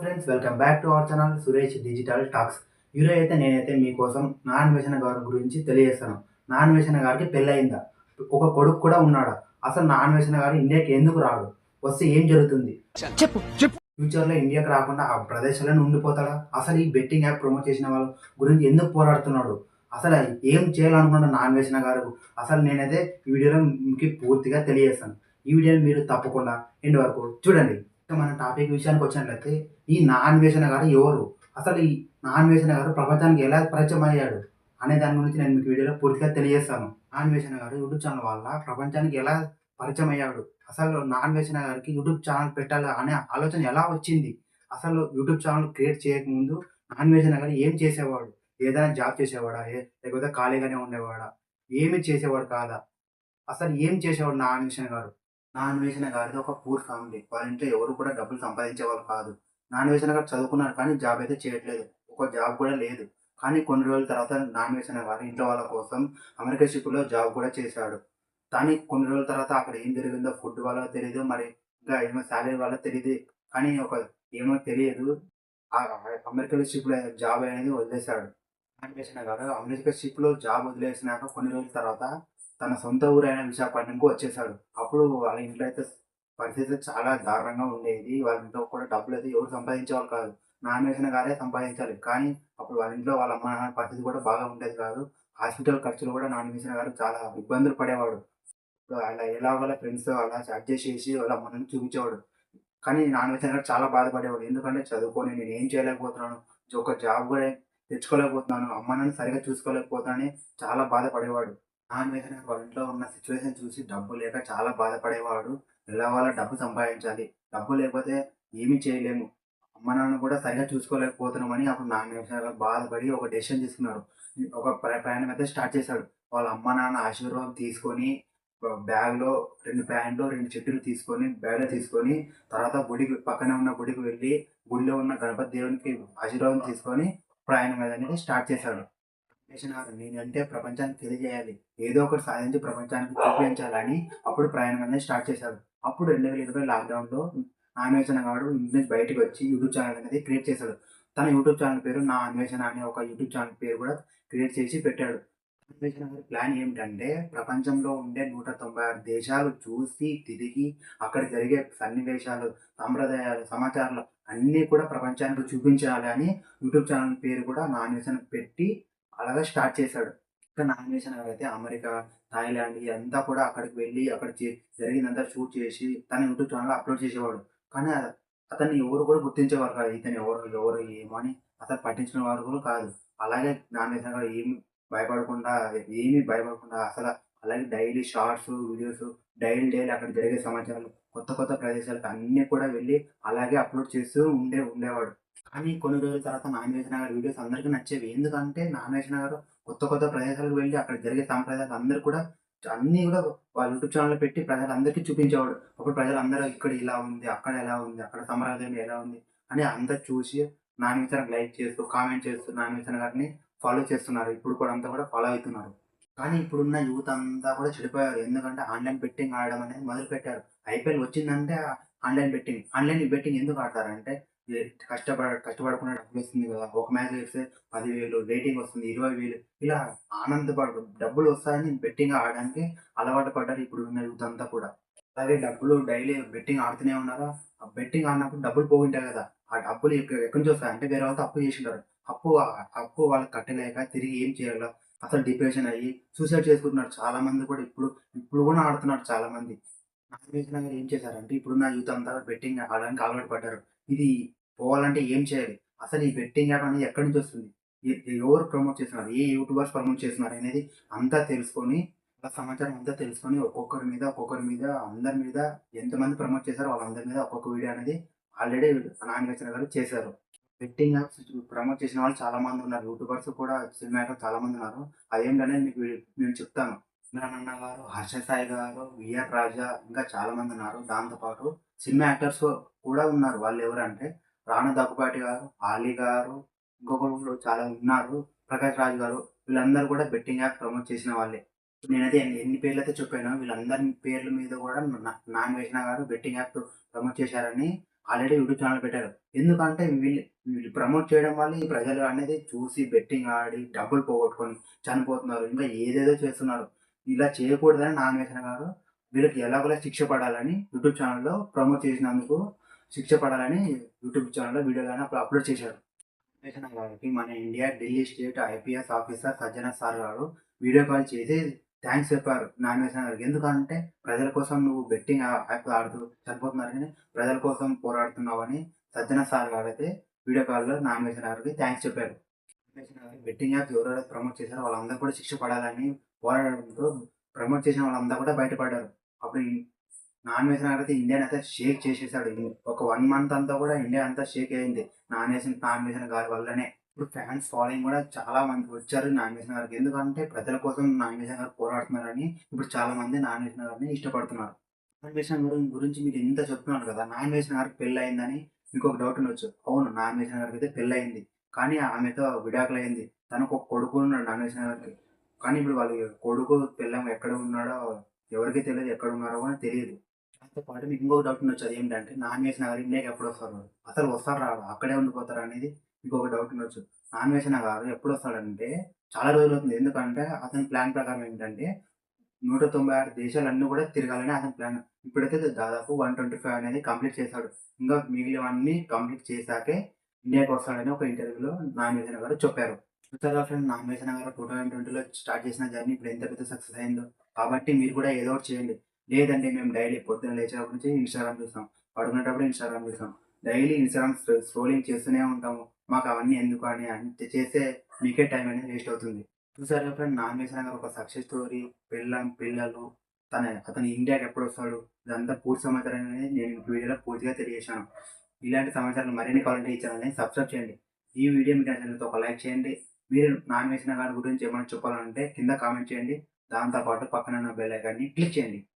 Friends welcome back to our channel Suresh digital talks ఈరోజు అయితే నేనైతే మీకోసం నాన్ వేషణ గారి గురించి తెలియజేస్తాను. నాన్ వేషణ గారికి పెళ్ళయిందా? ఒక కొడుకు కూడా ఉన్నాడా? అసలు నాన్ వేషణ గారు ఇండియాకి ఎందుకు రాడు? వస్తే ఏం జరుగుతుంది? చెప్పు చెప్పు. ఫ్యూచర్లో ఇండియాకి రాకుండా ఆ ప్రదేశాలను ఉండిపోతాడా? అసలు ఈ బెట్టింగ్ యాప్ ప్రమోట్ చేసిన వాళ్ళ గురించి ఎందుకు పోరాడుతున్నాడు? అసలు ఏం చేయాలనుకున్న నాన్ వేషణ గారు? అసలు నేనైతే ఈ వీడియోలో మీకు పూర్తిగా తెలియజేస్తాను. ఈ వీడియోని మీరు తప్పకుండా ఎండ్ వరకు చూడండి. మన టాపిక్ విషయానికి వచ్చినట్లయితే ఈ నాన్వేషణ గారు ఎవరు? అసలు ఈ నాన్వేషణ గారు ప్రపంచానికి ఎలా పరిచయం అయ్యాడు అనే దాని గురించి నేను మీకు వీడియోలో పూర్తిగా తెలియజేస్తాను. నాన్వేషణ గారు యూట్యూబ్ ఛానల్ వల్ల ప్రపంచానికి ఎలా పరిచయం అయ్యాడు? అసలు నాన్వేషణ గారికి యూట్యూబ్ ఛానల్ పెట్టాలి అనే ఆలోచన ఎలా వచ్చింది? అసలు యూట్యూబ్ ఛానల్ క్రియేట్ చేయకముందు నాన్వేషణ గారు ఏం చేసేవాడు? ఏదైనా జాబ్ చేసేవాడా? ఏ- లేకపోతే ఖాళీగానే ఉండేవాడా? ఏమి చేసేవాడు కాదా? అసలు ఏం చేసేవాడు నాన్వేషణ గారు? నాన్ వేసిన గారిది ఒక పూర్ ఫ్యామిలీ. వాళ్ళ ఇంట్లో ఎవరు కూడా డబ్బులు సంపాదించేవాళ్ళు కాదు. నాన్ వేసిన గారు చదువుకున్నారు కానీ జాబ్ అయితే చేయట్లేదు. ఒక జాబ్ కూడా లేదు. కానీ కొన్ని రోజుల తర్వాత నాన్ వేసిన గారు ఇంట్లో వాళ్ళ కోసం అమెరికా షిప్లో జాబ్ కూడా చేశాడు. కానీ కొన్ని రోజుల తర్వాత అక్కడ ఏం జరిగిందో ఫుడ్ వల్ల తెలియదు మరి ఇంకా ఏమో శాలరీ వల్ల తెలియదు కానీ ఒక ఏమో తెలియదు. ఆ అమెరికా షిప్లో జాబ్ అనేది వదిలేశాడు. అన్వేషణ గారు అమెరికా షిప్లో జాబ్ వదిలేసినాక కొన్ని రోజుల తర్వాత తన సొంత ఊరైన విశాఖపట్నంకు వచ్చేసాడు. అప్పుడు వాళ్ళ ఇంట్లో అయితే పరిస్థితి చాలా దారుణంగా ఉండేది. వాళ్ళ ఇంట్లో కూడా డబ్బులు అయితే ఎవరు సంపాదించేవాళ్ళు కాదు. నా అన్వేషణ గారే సంపాదించాలి. కానీ అప్పుడు వాళ్ళ ఇంట్లో వాళ్ళ అమ్మ నాన్న పరిస్థితి కూడా బాగా ఉండేది కాదు. హాస్పిటల్ ఖర్చులు కూడా నా అన్వేషణ గారు చాలా ఇబ్బందులు పడేవాడు. అలా ఎలా వాళ్ళ ఫ్రెండ్స్ అలా అడ్జస్ట్ చేసి వాళ్ళ అమ్మని చూపించేవాడు. కానీ నా అన్వేషణ గారు చాలా బాధపడేవాడు. ఎందుకంటే చదువుకొని నేను ఏం చేయలేకపోతున్నాను. ఒక జాబ్ కూడా తెచ్చుకోలేకపోతున్నాను. అమ్మ నన్ను సరిగా చూసుకోలేకపోతున్నానని చాలా బాధపడేవాడు. ఆమె వేసిన ఇంట్లో ఉన్న సిచ్యువేషన్ చూసి డబ్బు లేక చాలా బాధపడేవాడు ఎలా వాళ్ళ డబ్బు సంపాదించాలి? డబ్బు లేకపోతే ఏమీ చేయలేము. అమ్మ నాన్న కూడా సరిగా చూసుకోలేకపోతున్నామని అప్పుడు నాన్న నిమిషాలు బాధపడి ఒక డెసిషన్ తీసుకున్నారు ఒక ప్ర- ప్రయాణం అయితే స్టార్ట్ చేశాడు. వాళ్ళ అమ్మ నాన్న ఆశీర్వాదం తీసుకొని బ్యాగ్లో రెండు ప్యాంట్లు రెండు చెట్టులు తీసుకొని బ్యాగ్లో తీసుకొని తర్వాత గుడికి పక్కనే ఉన్న గుడికి వెళ్ళి గుడిలో ఉన్న గణపతి దేవునికి ఆశీర్వాదం తీసుకొని ప్రయాణం అనేది స్టార్ట్ చేశాడు. చేసినారు. నేనంటే ప్రపంచానికి తెలియజేయాలి. ఏదో ఒకటి సాధించి ప్రపంచానికి చూపించాలని అప్పుడు ప్రయాణం అనేది స్టార్ట్ చేశాడు అప్పుడు రెండు వేల ఇరవై లాక్డౌన్లో అన్వేషణ గారు ఇంటి నుంచి బయటకు వచ్చి యూట్యూబ్ ఛానల్ అనేది క్రియేట్ చేశాడు తన యూట్యూబ్ ఛానల్ పేరు నా అన్వేషణ అనే ఒక యూట్యూబ్ ఛానల్ పేరు కూడా క్రియేట్ చేసి పెట్టాడు. అన్వేషణ గారి ప్లాన్ ఏమిటంటే ప్రపంచంలో ఉండే నూట తొంభై ఆరు దేశాలు చూసి తిరిగి అక్కడ జరిగే సన్నివేశాలు సాంప్రదాయాలు సమాచారాలు అన్నీ కూడా ప్రపంచానికి చూపించాలి అని యూట్యూబ్ ఛానల్ పేరు కూడా నా అన్వేషణ పెట్టి అలాగే స్టార్ట్ చేశాడు. ఇంకా నామినేషన్ గారు అయితే అమెరికా థాయిలాండ్ ఇదంతా కూడా అక్కడికి వెళ్ళి అక్కడ జరిగిందంతా షూట్ చేసి తన యూట్యూబ్ ఛానల్ అప్లోడ్ చేసేవాడు. కానీ అతన్ని ఎవరు కూడా గుర్తించేవారు కాదు. ఇతను ఎవరు ఎవరు ఏమో అని అతను పట్టించిన వారు కూడా కాదు. అలాగే నామినేషన్ కూడా గారు ఏమి భయపడకుండా ఏమీ భయపడకుండా అసలు అలాగే daily shorts videos daily daily అక్కడ జరిగే సమాచారాలు కొత్త కొత్త ప్రదేశాలకు అన్నీ కూడా వెళ్ళి అలాగే అప్లోడ్ చేస్తూ ఉండే ఉండేవాడు. కానీ కొన్ని రోజుల తర్వాత నాగేశ్వర గారి వీడియోస్ అందరికీ నచ్చేవి. ఎందుకంటే నాగేశ్వర గారు కొత్త కొత్త ప్రదేశాలకు వెళ్ళి అక్కడ జరిగే సాంప్రదాయాలు అందరూ కూడా అన్నీ కూడా వాళ్ళ యూట్యూబ్ ఛానల్ పెట్టి ప్రజలందరికీ చూపించేవాడు. అప్పుడు ప్రజలందరూ ఇక్కడ ఇలా ఉంది అక్కడ ఎలా ఉంది అక్కడ సంప్రదాయం ఎలా ఉంది అని అందరు చూసి నాగేశ్వర లైక్ చేస్తూ కామెంట్ చేస్తూ నాగేశ్వర గారిని ఫాలో చేస్తున్నారు. ఇప్పుడు కూడా అంతా కూడా ఫాలో అవుతున్నారు. కానీ ఇప్పుడున్న యూత్ అంతా కూడా చెడిపోయారు. ఎందుకంటే ఆన్లైన్ బెట్టింగ్ ఆడడం అనేది మొదలు పెట్టారు ఐపీఎల్ వచ్చిందంటే ఆన్లైన్ బెట్టింగ్ ఆన్లైన్ బెట్టింగ్ ఎందుకు ఆడతారంటే కష్టపడ కష్టపడకుండా డబ్బులు వస్తుంది కదా. ఒక మ్యాచ్ వేస్తే పదివేలు రేటింగ్ వస్తుంది ఇరవై వేలు ఇలా ఆనందపడ డబ్బులు వస్తాయని బెట్టింగ్ ఆడడానికి అలవాటు పడ్డారు ఇప్పుడు ఉన్న యూత్ అంతా కూడా. అలాగే డబ్బులు డైలీ బెట్టింగ్ ఆడుతూనే ఉన్నారా? ఆ బెట్టింగ్ ఆడినప్పుడు డబ్బులు పోయింటాయి కదా. ఆ డబ్బులు ఎక్కడి నుంచి వస్తాయి? అంటే వేరే వాళ్ళతో అప్పు చేసింటారు. అప్పు అప్పు వాళ్ళకి కట్టలేక తిరిగి ఏం చేయాలో? అసలు డిప్రెషన్ అయ్యి సూసైడ్ చేసుకుంటున్నారు చాలా మంది కూడా ఇప్పుడు ఇప్పుడు కూడా ఆడుతున్నారు చాలా మంది నాగేశ్వర గారు ఏం చేశారంటే ఇప్పుడున్న యూత్ అంతా బెట్టింగ్ ఆడడానికి అలవాటు పడ్డారు. ఇది పోవాలంటే ఏం చేయాలి? అసలు ఈ బెట్టింగ్ యాప్ అనేది ఎక్కడి నుంచి వస్తుంది? ఎవరు ప్రమోట్ చేస్తున్నారు? ఏ యూట్యూబర్స్ ప్రమోట్ చేస్తున్నారు అనేది అంతా తెలుసుకొని సమాచారం అంతా తెలుసుకొని ఒక్కొక్కరి మీద ఒక్కొక్కరి మీద అందరి మీద ఎంతమంది ప్రమోట్ చేశారో వాళ్ళందరి మీద ఒక్కొక్క వీడియో అనేది ఆల్రెడీ నాగరచన గారు చేశారు. బెట్టింగ్ యాప్స్ ప్రమోట్ చేసిన వాళ్ళు చాలా మంది ఉన్నారు. యూట్యూబర్స్ కూడా సినిమా యాక్టర్స్ చాలా మంది ఉన్నారు. అదేంటనే మీకు నేను చెప్తాను. నాన్న గారు హర్ష సాయి గారు విఆర్ రాజా ఇంకా చాలా మంది ఉన్నారు. దాంతోపాటు సినిమా యాక్టర్స్ కూడా ఉన్నారు. వాళ్ళు ఎవరంటే రాణా దగ్గుపాటి గారు ఆలీ గారు ఇంకొకరు చాలా ఉన్నారు. ప్రకాష్ రాజ్ గారు. వీళ్ళందరూ కూడా బెట్టింగ్ యాప్ ప్రమోట్ చేసిన వాళ్ళే. నేనైతే ఎన్ని పేర్లు అయితే చెప్పాను వీళ్ళందరి పేర్ల మీద కూడా నా- నాన్ వేసిన గారు బెట్టింగ్ యాప్ ప్రమోట్ చేశారని ఆల్రెడీ యూట్యూబ్ ఛానల్ పెట్టారు. ఎందుకంటే వీళ్ళు వీళ్ళు ప్రమోట్ చేయడం వల్ల ఈ ప్రజలు అనేది చూసి బెట్టింగ్ ఆడి డబ్బులు పోగొట్టుకొని చనిపోతున్నారు. ఇంకా ఏదేదో చేస్తున్నారు. ఇలా చేయకూడదని నాన్ వేసిన గారు వీళ్ళకి ఎలాగోలా శిక్ష పడాలని యూట్యూబ్ ఛానల్లో ప్రమోట్ చేసినందుకు శిక్ష పడాలని యూట్యూబ్ ఛానల్లో వీడియో కానీ అప్పుడు అప్లోడ్ చేశారు. నాగవేసిన గారికి మన India Delhi state IPS officer Sajjana sir గారు వీడియో కాల్ చేసి థ్యాంక్స్ చెప్పారు నాగవేసిన గారికి. ఎందుకంటే ప్రజల కోసం నువ్వు బెట్టింగ్ యాప్ ఆడుతూ చనిపోతున్నారు కానీ ప్రజల కోసం పోరాడుతున్నావని సజ్జన సార్ గారు అయితే వీడియో కాల్లో నాగవేసిన గారికి థ్యాంక్స్ చెప్పారు. బెట్టింగ్ యాప్ ఎవరెవరైతే ప్రమోట్ చేశారో వాళ్ళందరూ కూడా శిక్ష పడాలని పోరాడడంతో ప్రమోట్ చేసిన వాళ్ళందరూ కూడా బయటపడ్డారు. అప్పుడు నాన్ వేసిన అయితే ఇండియాని అయితే షేక్ చేసేసాడు. ఒక వన్ మంత్ అంతా కూడా ఇండియా అంతా షేక్ అయింది. నాన్ వేసిన నాన్ వేసిన గారి వల్లనే. ఇప్పుడు ఫ్యాన్స్ ఫాలోయింగ్ కూడా చాలా మంది వచ్చారు నాన్ వేసిన గారికి. ఎందుకంటే ప్రజల కోసం నాన్ వేసిన గారు పోరాడుతున్నారని ఇప్పుడు చాలా మంది నాన్ వేసిన గారిని ఇష్టపడుతున్నారు. నాన్ వేసిన గారి గురించి మీరు ఇంత చెప్తున్నారు కదా నాన్ వేసిన గారికి పెళ్ళి అయిందని మీకు ఒక డౌట్ ఉండొచ్చు. అవును నాన్ వేసిన గారికి అయితే పెళ్ళి అయింది కానీ ఆమెతో విడాకులు అయింది తనకు ఒక కొడుకు ఉన్నాడు నాన్ వేసిన గారికి. కానీ ఇప్పుడు వాళ్ళ కొడుకు పిల్లం ఎక్కడ ఉన్నాడో ఎవరికి తెలియదు ఎక్కడ ఉన్నారో కూడా తెలియదు. దాంతో పాటు మీకు ఇంకొక డౌట్ ఉండొచ్చు అది ఏంటంటే నాన్ వేసిన నగర్ ఇండియాకి ఎప్పుడు వస్తారు? అసలు వస్తారు రాడు అక్కడే ఉండిపోతారు అనేది మీకు ఒక డౌట్ ఉండొచ్చు. నాన్ వేసిన నగర్ ఎప్పుడు వస్తాడంటే చాలా రోజులు అవుతుంది. ఎందుకంటే అతని ప్లాన్ ప్రకారం ఏంటంటే నూట తొంభై ఆరు దేశాలన్నీ కూడా తిరగాలని అతని ప్లాన్ ఇప్పుడైతే దాదాపు వన్ ట్వంటీ ఫైవ్ అనేది కంప్లీట్ చేశాడు. ఇంకా మిగిలినవన్నీ కంప్లీట్ చేశాకే ఇండియాకి వస్తాడని ఒక ఇంటర్వ్యూలో నాన్ వేసిన గారు చెప్పారు. చూసారా ఫ్రెండ్ నాన్ వేసిన గారు టూ థౌసండ్ ట్వంటీలో స్టార్ట్ చేసిన జర్నీ ఇప్పుడు ఎంత పెద్ద సక్సెస్ అయిందో. కాబట్టి మీరు కూడా ఏదో ఒకటి చేయండి. లేదంటే మేము డైలీ పొద్దున్న లేచినప్పటి నుంచి ఇన్స్టాగ్రామ్ చూస్తాం. పడుకునేటప్పుడు ఇన్స్టాగ్రామ్ చూస్తాం. డైలీ ఇన్స్టాగ్రామ్ స్క్రోలింగ్ చేస్తూనే ఉంటాము. మాకు అవన్నీ ఎందుకు అని అంత చేస్తే మీకే టైం అనేది వేస్ట్ అవుతుంది. చూసారా ఫ్రెండ్? నాన్ గారు ఒక సక్సెస్ స్టోరీ. పిల్లం పిల్లలు తన అతను ఇండియాకి ఎప్పుడు వస్తాడు? ఇదంతా పూర్తి సమాచారం అనేది నేను వీడియోలో పూర్తిగా తెలియజేశాను. ఇలాంటి సమాచారాలు మరిన్ని కావాలంటే ఈ ఛానల్ని సబ్స్క్రైబ్ చేయండి. ఈ వీడియో మీకు నచ్చినట్లయితే ఒక లైక్ చేయండి. మీరు నాన్ వేసిన గారి గురించి ఏమైనా చెప్పాలంటే కింద కామెంట్ చేయండి. దాంతోపాటు పక్కన ఉన్న బెల్ ఐకాన్ని క్లిక్ చేయండి.